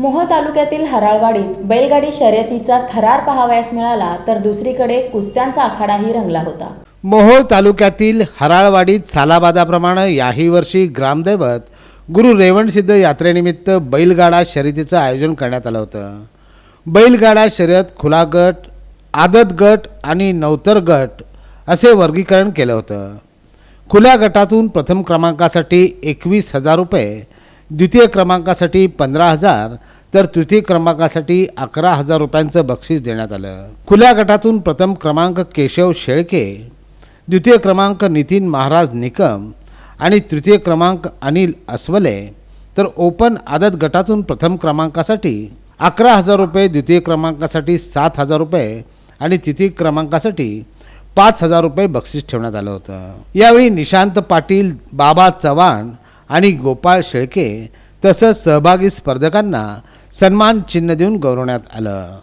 मोह तालुक्यातील हराळवाडीत बैलगाडी शर्यतीचा थरार पाहावयास मिळाला तर दुसरीकडे कुस्त्यांचा आखाडाही रंगला होता. मोहोळ तालुक्यातील हराळवाडीत सालाबादाप्रमाणे याही वर्षी ग्रामदैवत गुरु रेवणसिद्ध यात्रेनिमित्त बैलगाडा शर्यतीचं आयोजन करण्यात आलं होतं. बैलगाडा शर्यत खुला गट आदत गट आणि नवतर गट असे वर्गीकरण केलं होतं. खुल्या गटातून प्रथम क्रमांकासाठी एकवीस हजार रुपये द्वितीय क्रमांकासाठी पंधरा हजार तर तृतीय क्रमांकासाठी अकरा हजार रुपयांचं बक्षीस देण्यात आलं. खुल्या गटातून प्रथम क्रमांक केशव शेळके द्वितीय क्रमांक नितीन महाराज निकम आणि तृतीय क्रमांक अनिल अस्वले. तर ओपन आदत गटातून प्रथम क्रमांकासाठी अकरा हजार रुपये द्वितीय क्रमांकासाठी सात हजार रुपये आणि तृतीय क्रमांकासाठी पाच हजार रुपये बक्षीस ठेवण्यात आलं होतं. यावेळी निशांत पाटील बाबा चव्हाण आणि गोपाळ शेळके तसंच सहभागी स्पर्धकांना सन्मान चिन्ह देऊन गौरवण्यात आलं.